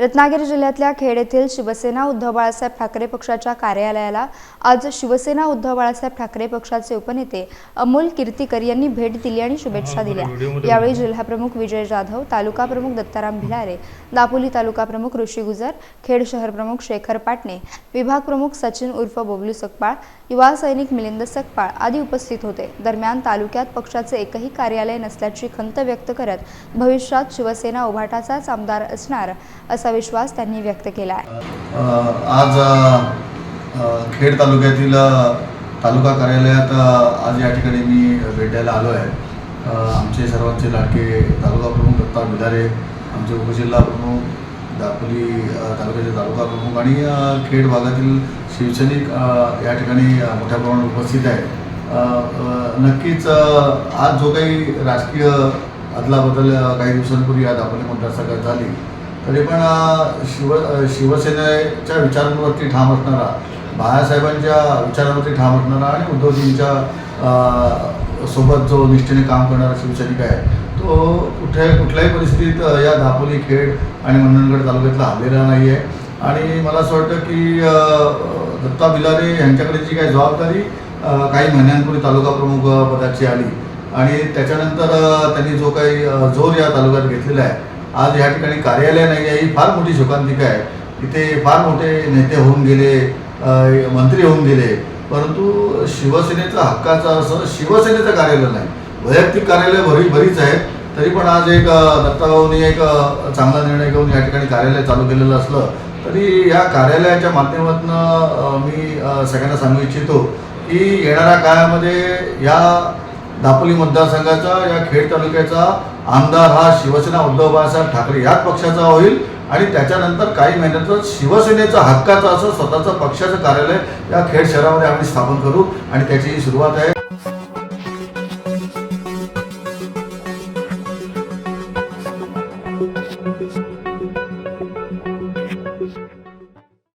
रत्नागिरी जिल्ह्यातल्या खेड येथील शिवसेना उद्धव बाळासाहेब ठाकरे पक्षाच्या कार्यालयाला आज शिवसेना उद्धव बाळासाहेब ठाकरे पक्षाचे उपनेते अमोल कीर्तीकर यांनी भेट दिली आणि शुभेच्छा दिल्या. यावेळी जिल्हाप्रमुख विजय जाधव तालुका प्रमुख दत्ताराम भिलारे दापोली तालुका प्रमुख ऋषी गुजर खेड शहर प्रमुख शेखर पाटणे विभाग प्रमुख सचिन उर्फ बोबलू सकपाळ युवा सैनिक मिलिंद सकपाळ आदी उपस्थित होते. दरम्यान तालुक्यात पक्षाचे एकही कार्यालय नसल्याची खंत व्यक्त करत भविष्यात शिवसेना उभाटाचाच आमदार असणार असा विश्वास त्यांनी व्यक्त केला आहे. आज खेड तालुक्यातील तालुका कार्यालयात आज या ठिकाणी मी भेट द्यायला आलो आहे. आमचे सर्वांचे लाडके तालुका प्रमुख दत्ता भिलारे आमचे उपजिल्हा प्रमुख दापोली तालुक्याचे तालुका प्रमुख आणि खेड भागातील शिवसैनिक या ठिकाणी मोठ्या प्रमाणात उपस्थित आहे नक्कीच आज जो काही राजकीय अदलाबदल काही दिवसांपूर्वी या दापोली मतदारसंघात झाली तरी पण शिव शिवसेनेच्या विचारांवरती ठाम असणारा बाळासाहेबांच्या विचारांवरती ठाम असणारा आणि उद्धवजींच्या सोबत जो निष्ठेने काम करणारा शिवसैनिक आहे तो कुठे कुठल्याही परिस्थितीत या दापोली खेड आणि मंडणगड तालुक्यातला हल्लेला नाही आहे आणि मला असं वाटतं की दत्ता बिलारे यांच्याकडे जी काही जबाबदारी काही महिन्यांपूर्वी तालुका प्रमुख पदाची आली. आणि त्याच्यानंतर त्यांनी जो काही जोर या तालुक्यात घेतलेला आहे आज या ठिकाणी कार्यालय नाही आहे ही फार मोठी शोकांतिका आहे. इथे फार मोठे नेते होऊन गेले मंत्री होऊन गेले. परंतु शिवसेनेचा हक्काचा असं शिवसेनेचं कार्यालय नाही. वैयक्तिक कार्यालय भरी बरीच आहेत. तरी पण आज एक दत्ताभाऊनी एक चांगला निर्णय घेऊन या ठिकाणी कार्यालय चालू केलेलं असलं तरी या कार्यालयाच्या माध्यमातून मी सगळ्यांना सांगू इच्छितो की येणाऱ्या काळामध्ये या दापोली मतदारसंघाचा या खेड तालुक्याचा आमदार हा शिवसेना उद्धव बाळासाहेब ठाकरे याच पक्षाचा होईल आणि त्याच्यानंतर काही महिन्यातच शिवसेनेचा हक्काचं असं स्वतःचं पक्षाचं कार्यालय या खेड शहरामध्ये आम्ही स्थापन करू आणि त्याची सुरुवात आहे.